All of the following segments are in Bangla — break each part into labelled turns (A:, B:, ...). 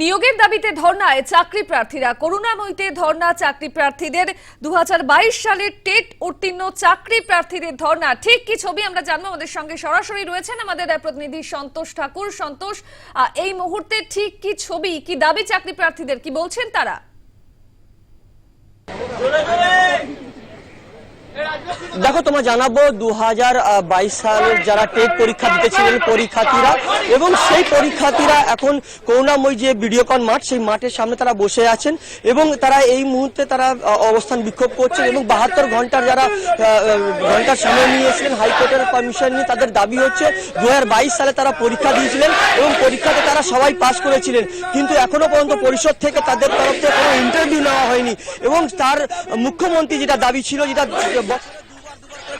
A: নিয়োগের দাবিতে ধর্নায় চাকরি প্রার্থীরা। করুণাময়ীতে ধর্না চাকরি প্রার্থীদের। দু হাজার বাইশ সালের টেট উত্তীর্ণ চাকরি প্রার্থীদের ধর্না। ঠিক কি ছবি আমরা জানব? আমাদের সঙ্গে সরাসরি রয়েছেন আমাদের প্রতিনিধি সন্তোষ ঠাকুর। সন্তোষ এই মুহূর্তে ঠিক কি ছবি, কি দাবি চাকরি প্রার্থীদের? কি বলছেন তারা?
B: দেখো, তোমার জানাব দু হাজার বাইশ সালের যারা টেট পরীক্ষা দিতেছিলেন পরীক্ষার্থীরা, এবং সেই পরীক্ষার্থীরা এখন করুণাময় যে ভিডিওকন মাঠ, সেই মাঠের সামনে তারা বসে আছেন, এবং তারা এই মুহূর্তে তারা অবস্থান বিক্ষোভ করছেন, এবং বাহাত্তর ঘণ্টার যারা ঘণ্টার সময় নিয়েছিলেন হাইকোর্টের পারমিশন নিয়ে তাদের দাবি হচ্ছে দু হাজার বাইশ সালে তারা পরীক্ষা দিয়েছিলেন, এবং পরীক্ষাতে তারা সবাই পাশ করেছিলেন। কিন্তু এখনও পর্যন্ত পরিষদ থেকে তাদের তরফ থেকে কোনো ইন্টারভিউ নেওয়া হয়নি, এবং তার মুখ্যমন্ত্রী যেটা দাবি ছিল, যেটা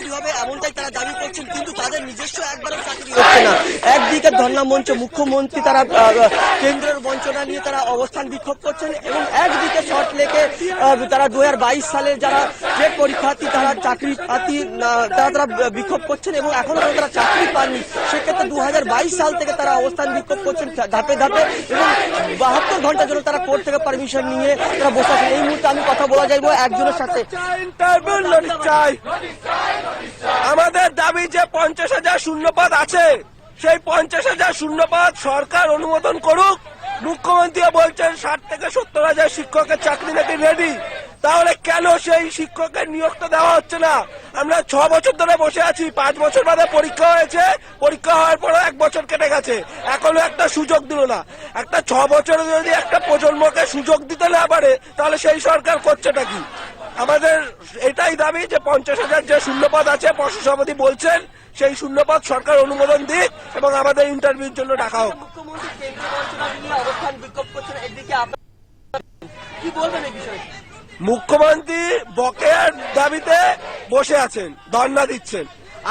B: চাকরি হবে এমনটাই তারা দাবি করছেন কিন্তু তাদের নিজস্ব একবারও চাকরি হচ্ছে না একদিকে ধর্ণা মঞ্চ মুখ্যমন্ত্রী তারা কেন্দ্রের বঞ্চনা নিয়ে তারা অবস্থান বিক্ষোভ করছেন এবং একদিকে শর্ট লেকে তারা দু সালের যারা টেট পরীক্ষার্থী তারা চাকরি প্রার্থী তারা তারা বিক্ষোভ করছেন এবং এখনও তারা চাকরি পাননি সেক্ষেত্রে দু হাজার বাইশ সাল থেকে তারা অবস্থান বিক্ষোভ করছেন ধাপে ধাপে এবং বাহাত্তর ঘণ্টার জন্য তারা কোর্ট থেকে পারমিশন নিয়ে তারা বসে আছেন এই মুহূর্তে আমি কথা বলা যাইবো একজনের সাথে
C: আমাদের দাবি যে পঞ্চাশ হাজার শূন্যপদ আছে, সেই পঞ্চাশ হাজার শূন্যপদ সরকার অনুমোদন করুক। মুখ্যমন্ত্রী বলছেন ষাট থেকে সত্তর হাজার শিক্ষকের চাকরি নাকি রেডি তাহলে কেন সেই শিক্ষকের নিয়োগটা দেওয়া হচ্ছে না? আমরা ছ বছর ধরে বসে আছি, পাঁচ বছর বাদে পরীক্ষা হয়েছে। পরীক্ষা হওয়ার পরে এক বছর কেটে গেছে। এখনও একটা সুযোগ দিল না। একটা ছ বছরে যদি একটা প্রজন্মকে সুযোগ দিতে না পারে, তাহলে সেই সরকার করছেটা কি? আমাদের এটাই দাবি যে পঞ্চাশ হাজার যে শূন্যপদ আছে পশু সভাপতি বলছেন সেই শূন্যপদ সরকার অনুমোদন দিক এবং আমাদের ইন্টারভিউর জন্য ডাকা হোক।
B: মুখ্যমন্ত্রী
C: বকেয়ার দাবিতে বসে আছেন ধর্ণা দিচ্ছেন।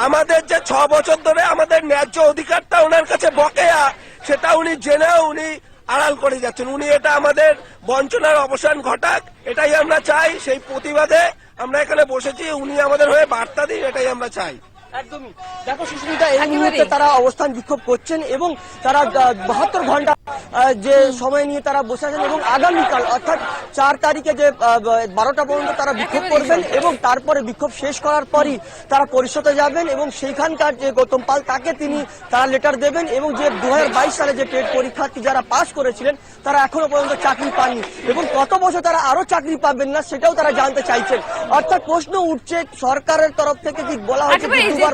C: আমাদের যে ছ বছর ধরে আমাদের ন্যায্য অধিকারটা ওনার কাছে বকেয়া সেটা উনি জেনেও উনি আড়াল করে যাচ্ছেন। উনি এটা আমাদের বঞ্চনার অবসান ঘটাক, এটাই আমরা চাই। সেই প্রতিবাদে আমরা এখানে বসেছি, উনি আমাদের হয়ে বার্তা দিন, এটাই আমরা চাই।
B: একদমই। দেখো সুস্মিতা এই। মুহূর্তে তারা অবস্থান বিক্ষোভ করছেন এবং তারা বাহাত্তর ঘণ্টা যে সময় নিয়ে তারা বসে আছেন এবং আগামীকাল অর্থাৎ চার তারিখে যে বারোটা পর্যন্ত তারা বিক্ষোভ করবেন এবং তারপরে বিক্ষোভ শেষ করার পরই তারা পরিষদে যাবেন এবং সেইখানকার যে গৌতম পাল তাকে তিনি তারা লেটার দেবেন এবং যে দু হাজার বাইশ সালে যে টেট পরীক্ষার্থী যারা পাশ করেছিলেন তারা এখনও পর্যন্ত চাকরি পাননি। এবং কত বছর তারা আরও চাকরি পাবেন না সেটাও তারা জানতে চাইছেন। অর্থাৎ প্রশ্ন উঠছে সরকারের তরফ থেকে কি বলা হয়েছে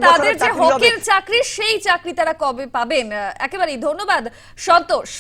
A: তাদের যে হকের চাকরি সেই চাকরি তারা কবে পাবেন? একেবারেই ধন্যবাদ সন্তোষ।